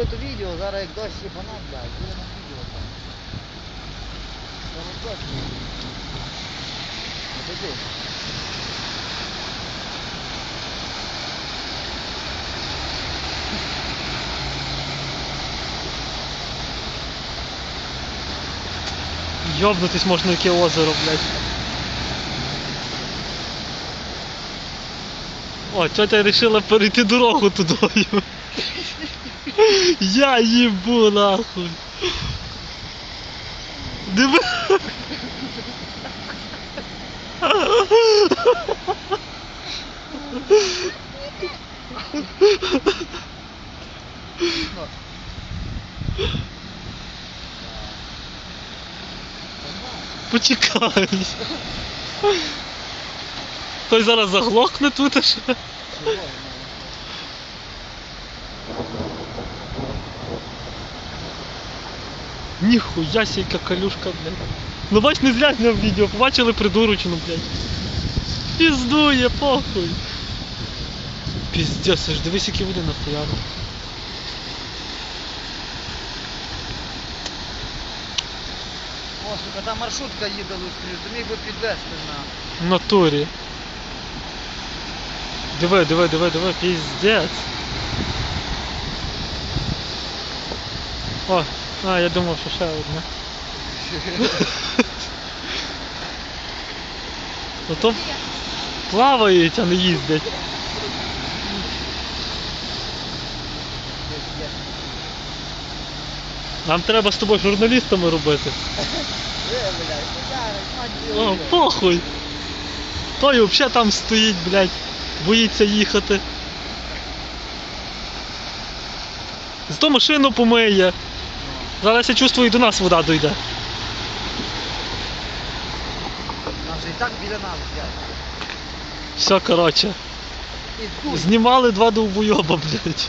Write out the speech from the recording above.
відео, то відео, зараз як дощ шипана, блядь, буде на відео там. Зараз дощ. Отойди. Йобнутись можна яке озеро, блядь. О, тетя вирішила перейти дорогу тудою. Я їбу нахуй. Диви. Почекай. Той зараз заглохне тут а що? Чого? Ну, Ніхуя сі, яка калюшка, блядь. Ну бач, не зря зняв відео, побачили придурочну, блядь. Піздує, похуй. Піздець, аж дивись, які води нахуяру. О, сука, там маршрутка їде лустрію, то міг би підвезти на. В натурі. Диви, диви, диви, диви, піздець. О, а, я думав, що ще одне. Ну то плавають, а не їздять. Нам треба з тобою журналістами робити. О, похуй. Той взагалі там стоїть, блядь, боїться їхати. Зато машину помиє. Зараз я чувствую, і до нас вода дойде. Нам же і так біля нас, блядь. Все, коротше. Знімали два довбойоба, блядь.